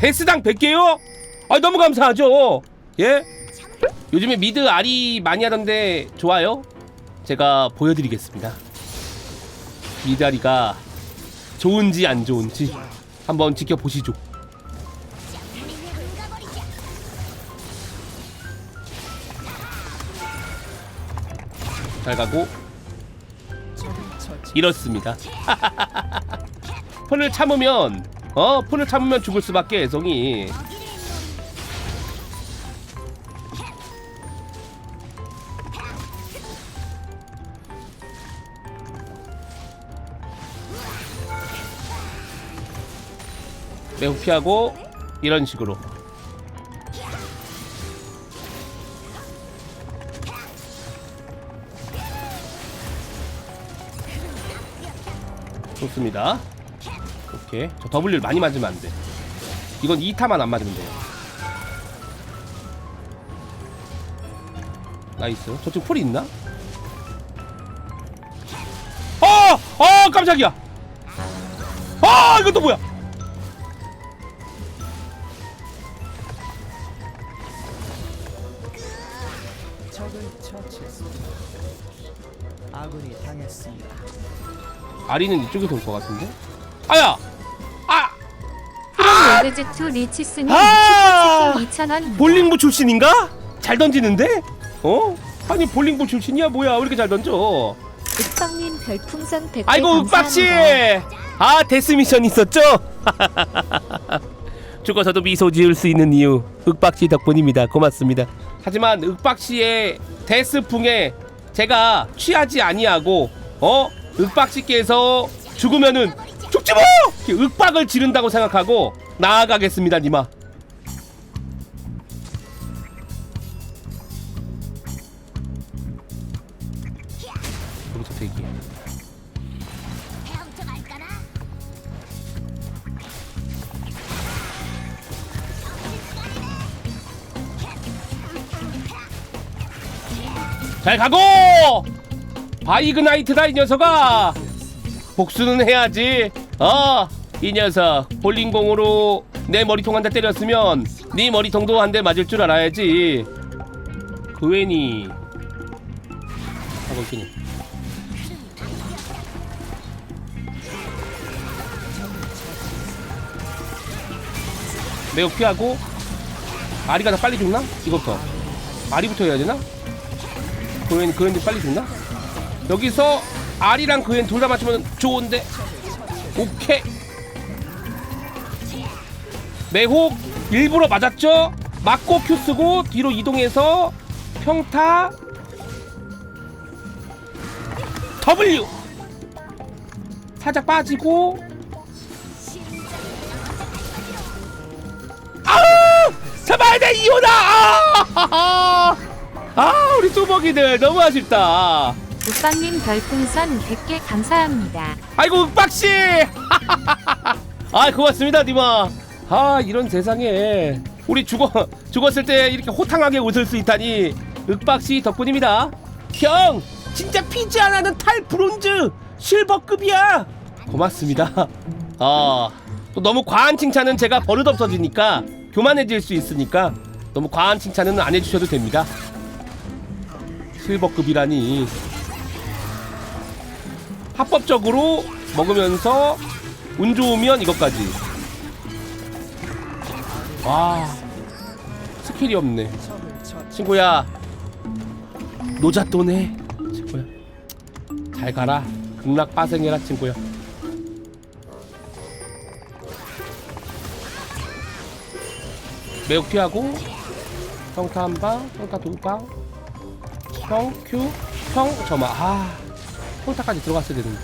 데스당 100개요? 아 너무 감사하죠 예? 요즘에 미드 아리 많이 하던데 좋아요? 제가 보여드리겠습니다 미드 아리가 좋은지 안 좋은지 한번 지켜보시죠 잘 가고 이렇습니다 폰을 참으면 어 폰을 참으면 죽을 수밖에 애송이. 매우 피하고 이런 식으로. 좋습니다 오케이 저 W를 많이 맞으면 안돼 이건 2타만 안 맞으면 돼요 나이스 저쪽 풀이 있나? 어! 어 깜짝이야 아 이것도 뭐야 적을 처치했습니다. 아군이 당했습니다. 아리는 이쪽에서 올 것 같은데? 아야! 아! 레드즈2 리치스님 아! 슈퍼채팅 2,000원 볼링부 출신인가? 잘 던지는데? 어? 아니 볼링부 출신이야 뭐야 왜 이렇게 잘 던져? 윽박님 별풍선 100개 아이고 윽박씨! 아 데스 미션 있었죠? 죽어서도 미소 지을 수 있는 이유 윽박씨 덕분입니다 고맙습니다 하지만 윽박씨의 데스풍에 제가 취하지 아니하고 어? 윽박씨께서 죽으면은 죽지 뭐! 이렇게 윽박을 지른다고 생각하고 나아가겠습니다 니마 여기서 대기 잘 가고! 바이그나이트다 이 녀석아! 복수는 해야지 어! 이 녀석 볼링공으로 내 머리통 한 대 때렸으면 네 머리통도 한 대 맞을 줄 알아야지 그 하고 있더니 매우 피하고 아리가 더 빨리 죽나? 이것부터 아리부터 해야 되나? 그웬 그웬이 빨리 죽나? 여기서 아리랑 그웬 둘 다 맞추면 좋은데 오케이 매혹 일부러 맞았죠? 맞고 큐 쓰고 뒤로 이동해서 평타. W. 살짝 빠지고. 아우 잡아야 돼 이호다 아, 아 우리 뚜벅이들 너무 아쉽다. 윽박님 별풍선 100개 감사합니다. 아이고 윽박씨! 아 고맙습니다 니마 아 이런 세상에. 우리 죽어 죽었을 때 이렇게 호탕하게 웃을 수 있다니 윽박씨 덕분입니다. 형 진짜 피지 않아는 탈 브론즈 실버급이야. 고맙습니다. 아 또 너무 과한 칭찬은 제가 버릇 없어지니까 교만해질 수 있으니까 너무 과한 칭찬은 안 해주셔도 됩니다. 실버급이라니. 합법적으로 먹으면서 운 좋으면 이것까지 와. 스킬이 없네. 친구야. 노잣돈해 친구야. 잘 가라. 극락 빠생해라 친구야. 매우 피하고. 평타 한방 평타 두방. 평큐 평 저마 아 평타까지 들어갔어야 되는데.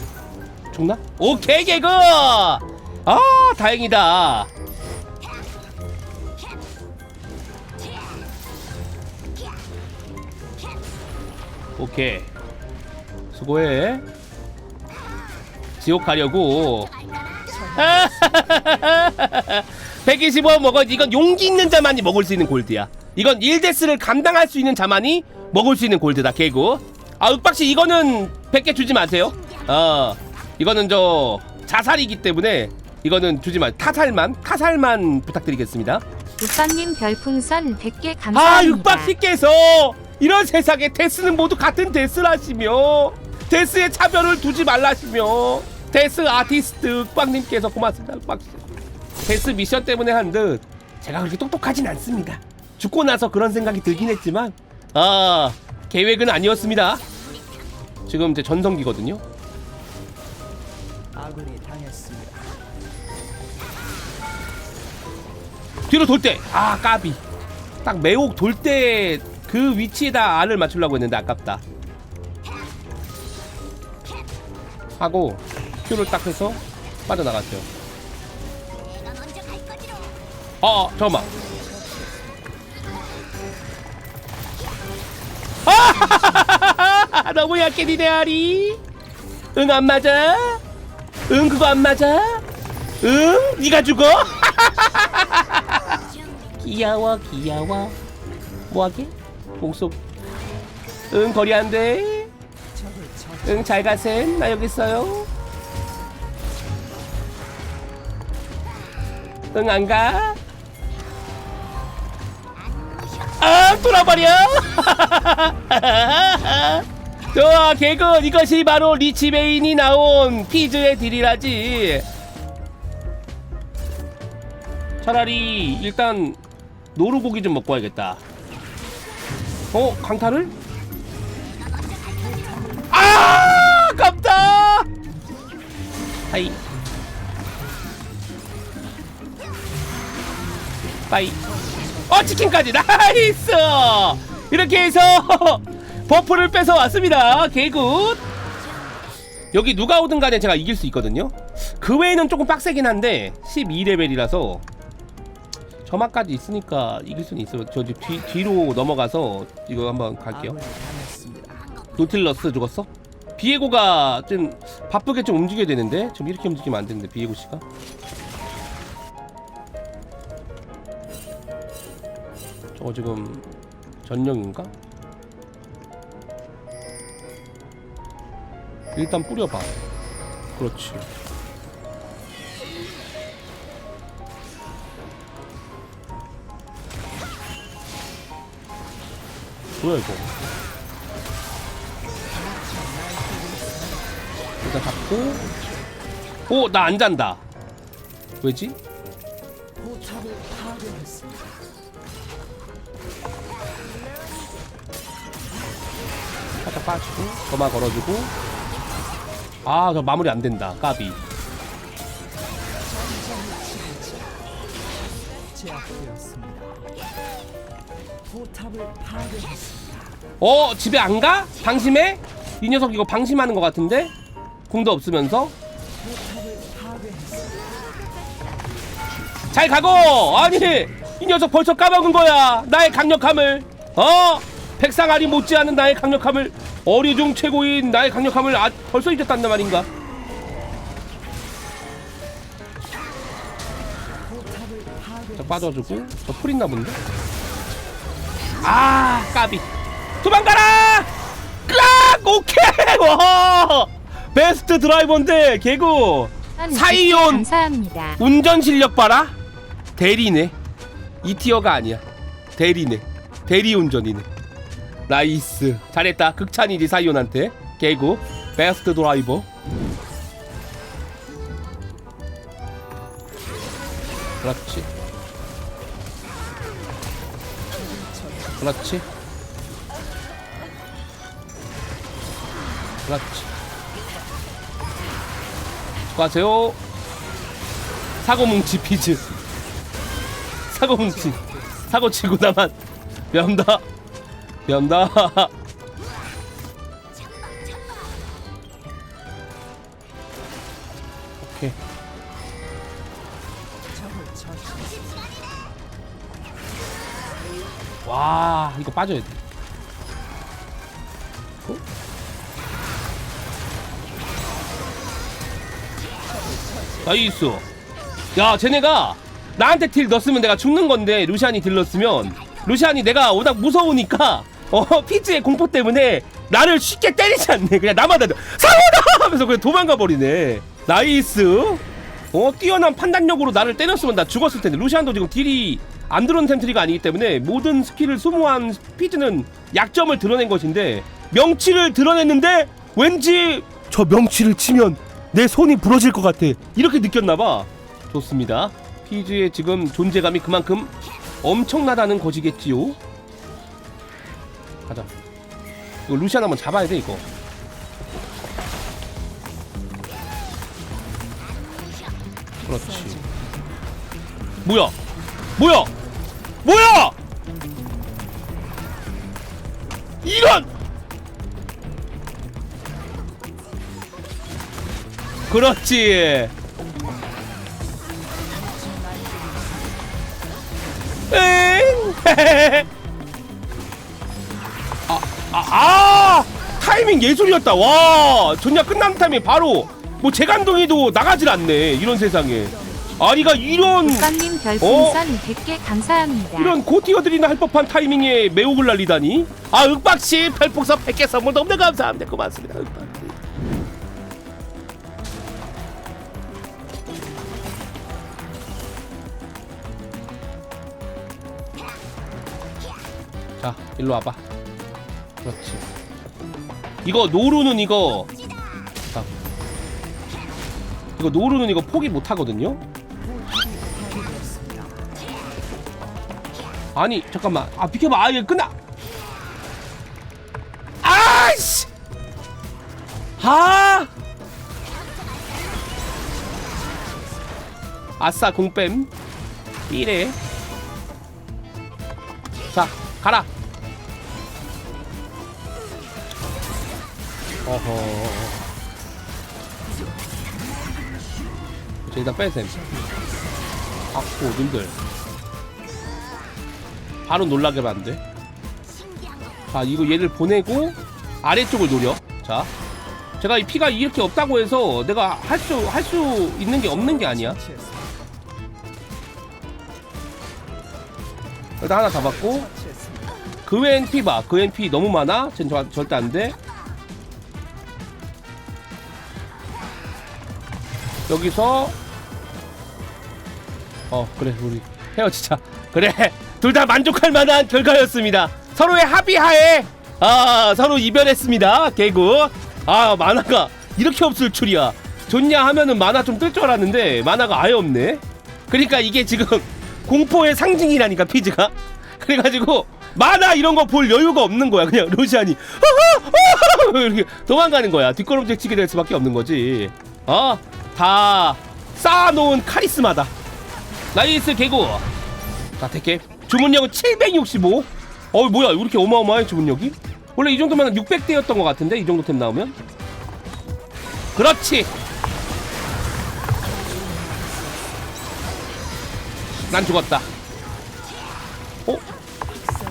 죽나? 오케이 개그! 아 다행이다 오케이. 수고해. 지옥 가려고. 125 먹어 이건 용기 있는 자만이 먹을 수 있는 골드야. 이건 1데스를 감당할 수 있는 자만이 먹을 수 있는 골드다 개구. 아 윽박씨 이거는 100개 주지 마세요. 어 이거는 저 자살이기 때문에 이거는 주지 마. 타살만 타살만 부탁드리겠습니다. 우빵님 별풍선 100개 아 감사합니다. 육박씨께서 이런 세상에 데스는 모두 같은 데스라시며 데스의 차별을 두지 말라시며 데스 아티스트 윽박님께서 고맙습니다 윽박씨. 데스 미션 때문에 한 듯 제가 그렇게 똑똑하진 않습니다. 죽고 나서 그런 생각이 들긴 했지만 아 계획은 아니었습니다. 지금 제 전성기거든요. 아군이 당했습니다. 뒤로 돌 때 아 까비. 딱 매혹 돌 때 그 위치에다 알을 맞추려고 했는데 아깝다. 하고 큐를 딱 해서 빠져나갔어요. 어 잠깐만. 아! 너무 약해 니네 알이. 응 안 맞아? 응 그거 안 맞아? 응? 니가 죽어? 귀여워 귀여워. 뭐하게? 목속. 응 거리 안돼. 적을 처치. 응잘 가셈 나 여기 있어요. 응 안가. 아 돌아버려. 좋아 개그 이것이 바로 리치 베인이 나온 피즈의 딜이라지. 차라리 일단 노루고기 좀 먹고 와야겠다 어 강타를? 아 깜다! 하이. 빠이. 어 치킨까지. 나이스! 이렇게 해서 버프를 뺏어 왔습니다. 개굿. 여기 누가 오든 간에 제가 이길 수 있거든요. 그 외에는 조금 빡세긴 한데 12레벨이라서 점화까지 있으니까 이길 수는 있어요 저 이제 뒤, 뒤로 넘어가서 이거 한번 갈게요. 노틸러스 죽었어? 비에고가 좀 바쁘게 좀 움직여야 되는데 지금 이렇게 움직이면 안 되는데 비에고 씨가 저거 지금 전령인가? 일단 뿌려봐 그렇지 뭐야 이거? 일단 잡고. 오 나 안 잔다. 왜지? 살짝 빠지고 거만 걸어주고. 아 저 마무리 안 된다. 까비. 제압되었습니다. 포탑을 파괴했습니다. 어 집에 안 가? 방심해? 이 녀석 이거 방심하는 것 같은데? 궁도 없으면서 포탑을 파괴했습니다. 잘 가고 아니 이 녀석 벌써 까먹은 거야 나의 강력함을 어 백상아리 못지않은 나의 강력함을 어리중 최고인 나의 강력함을 아, 벌써 잊었단 말인가 포탑을 파괴. 자 빠져주고 저 풀 있나 본데 아 까비. 도망가라! 깍 오케이! 와! 베스트 드라이버인데 개구. 사이온. 감사합니다. 운전 실력 봐라. 대리네. 이 티어가 아니야. 대리네. 대리 운전이네. 나이스. 잘했다. 극찬이지 사이온한테. 개구. 베스트 드라이버. 그렇지 그렇지? 그렇지. 수고하세요. 사고뭉치 피즈. 사고뭉치. 사고치고 나만. 미안다. 미안다. 오케이. 와 이거 빠져야 돼. 어? 나이스. 야 쟤네가 나한테 딜 넣었으면 내가 죽는 건데 루시안이 딜 넣었으면. 루시안이 내가 워낙 무서우니까 어 피즈의 공포 때문에 나를 쉽게 때리지 않네. 그냥 나만 다 사고다! 하면서 그냥 도망가 버리네. 나이스 어 뛰어난 판단력으로 나를 때렸으면 나 죽었을 텐데. 루시안도 지금 딜이 안 들어온 템트리가 아니기 때문에 모든 스킬을 소모한 피즈는 약점을 드러낸 것인데 명치를 드러냈는데 왠지 저 명치를 치면 내 손이 부러질 것 같아. 이렇게 느꼈나봐. 좋습니다. 피즈의 지금 존재감이 그만큼 엄청나다는 것이겠지요. 가자. 이거 루시안 한번 잡아야 돼 이거 그렇지. 뭐야? 뭐야? 뭐야? 이런! 그렇지. 엥? 아, 아, 아! 타이밍 예술이었다. 와 전야 끝난 타이밍 바로 뭐 재간동이도 나가질 않네 이런 세상에. 아니가 이런 국방님 별풍선 100개 감사합니다. 이런 고티어들이나 할 법한 타이밍에 매혹을 날리다니? 아 윽박씨 별풍선 100개 선물 너무 감사합니다. 고맙습니다 윽박씨. 자 일로 와봐. 그렇지. 이거 노루는 이거 자 이거 노루는 이거 포기 못하거든요. 아니 잠깐만. 아 비켜봐. 아 이거 끝나. 아이씨! 아! 아싸 공뱀 이래. 자 가라. 어허 일단 빼셈 아고 님들 바로 놀라게 돼. 자, 이거 얘를 보내고 아래쪽을 노려. 자, 제가 이 피가 이렇게 없다고 해서 내가 할 수 할 수 있는 게 없는 게 아니야. 일단 하나 잡았고. 그 외엔 피 봐. 그 외엔 피 너무 많아. 쟨 저, 절대 안 돼. 여기서 어 그래 우리 헤어지자 그래 둘 다 만족할 만한 결과였습니다. 서로의 합의하에 아 서로 이별했습니다 개구 아 만화가 이렇게 없을 줄이야. 좋냐 하면은 만화 좀 뜰 줄 알았는데 만화가 아예 없네. 그러니까 이게 지금 공포의 상징이라니까 피즈가. 그래가지고 만화 이런 거 볼 여유가 없는 거야 그냥. 로시안이 이렇게 도망가는 거야. 뒷걸음질 치게 될 수밖에 없는 거지. 어다 쌓아놓은 카리스마다 나이스 개구. 자 택해 주문력은 765 어이 뭐야 왜 이렇게 어마어마해 주문력이 원래 이 정도면 600대였던 것 같은데 이 정도 템 나오면? 그렇지! 난 죽었다. 어?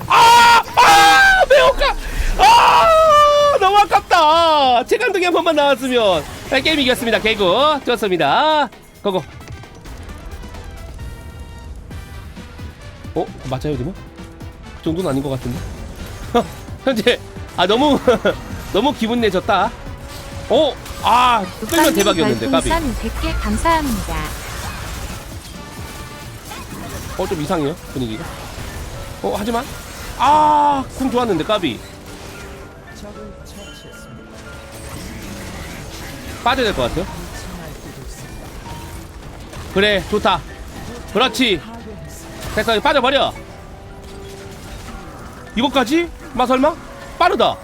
아! 아! 매우 까! 아! 너무 아깝다! 최강동이 한 번만 나왔으면 아, 게임 이겼습니다 개구. 좋습니다. 고고 어? 맞아요 지금? 그 정도는 아닌 것 같은데 현재 아 너무 너무 기분 내줬다 어? 아 끌면 대박이었는데 까비 별풍선 100개 감사합니다. 어 좀 이상해요 분위기가 어 하지만 아쿵 좋았는데 까비. 빠져야 될 것 같아요. 그래 좋다 그렇지 됐어 빠져버려. 이것까지? 마 설마? 빠르다.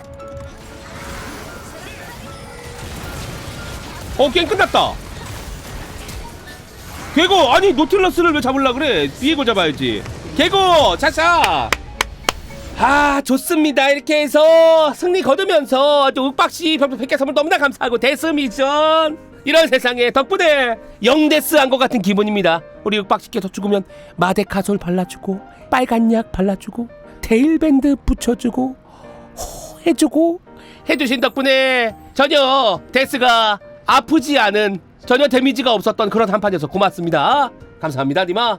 어 게임 끝났다. 개고! 아니 노틸러스를 왜 잡으려 그래? 비에고 잡아야지. 개고! 자자 아 좋습니다. 이렇게 해서 승리 거두면서 또 윽박씨 별풍 100개 선물 너무나 감사하고 데스미션 이런 세상에 덕분에 영데스 한 것 같은 기분입니다. 우리 윽박씨께서 죽으면 마데카솔 발라주고 빨간 약 발라주고 테일밴드 붙여주고 호 해주고 해주신 덕분에 전혀 데스가 아프지 않은 전혀 데미지가 없었던 그런 한판이어서 고맙습니다. 감사합니다 니마